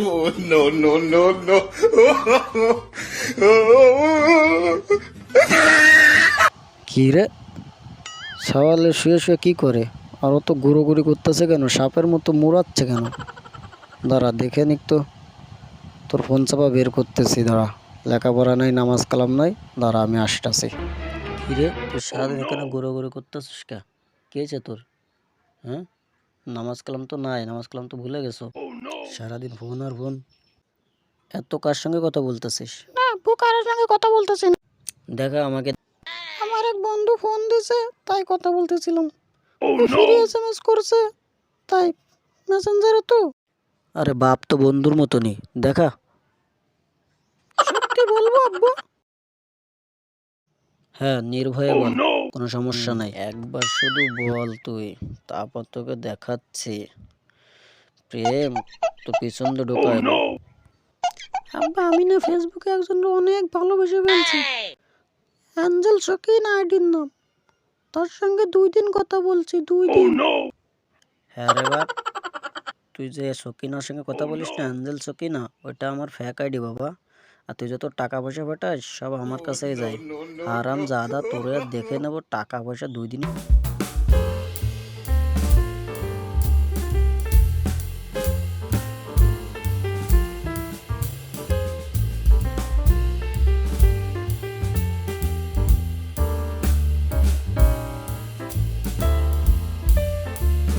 oh, no, no, no, no. কি রে সওয়ালে শুয়ে শুয়ে কি করে? আর তো গুড়োগুড়ি করতেছে কেন? সাপের মতো মুড়াচ্ছে কেন? দাঁড়া দেখে নিক তো। তোর ফোন চাপা বের করতেছি দাঁড়া। লেখাপড়া নাই নামাজ কালাম নাই। দাঁড়া আমি আসতেছি। কিরে তুই সারাদিন এখানে ঘুরোঘুরি করতেছিস কে? কে আছে তোর? হ্যাঁ? নামাজ কালাম তো নাই নামাজ কালাম তো ভুলে গেছো। সারাদিন ফোন আর ফোন। এত কার সঙ্গে কথা বলতেছিস? না কারোর সঙ্গে কথা বলতেছি না। দেখা আমাকে আমার এক বন্ধু ফোন দিছে তাই কথা বলতেছিলাম। ফ্রি এসএমএস করছে তাই মেসেঞ্জারে তো। আরে বাপ তো বন্ধুর মতনই। দেখা। বলব আব্বু? হ্যাঁ নির্ভয়ে বল। কোনো সমস্যা নাই। একবার শুধু বল তুই তারপর তোকে দেখাচ্ছি। প্রেম তো পিছন দিয়ে ঢোকায়। না। আব্বা আমি না ফেসবুকে একজন অনেক ভালোবেসে ফেলছি। অ্যাঞ্জেল শকিন আইডির নাম। তার সঙ্গে দুই দিন কথা বলছি দুই দিন। হ্যাঁ রে বাপ তুই যে সকিনার সঙ্গে কথা বলিস না অ্যাঞ্জেল সকিনা ওইটা আমার ফ্যাক আইডি বাবা। আর তুই যত টাকা পয়সা পাঠাস সব আমার কাছেই যায়। আরাম জাদা তোরে দেখে নেব টাকা পয়সা দুই দিন।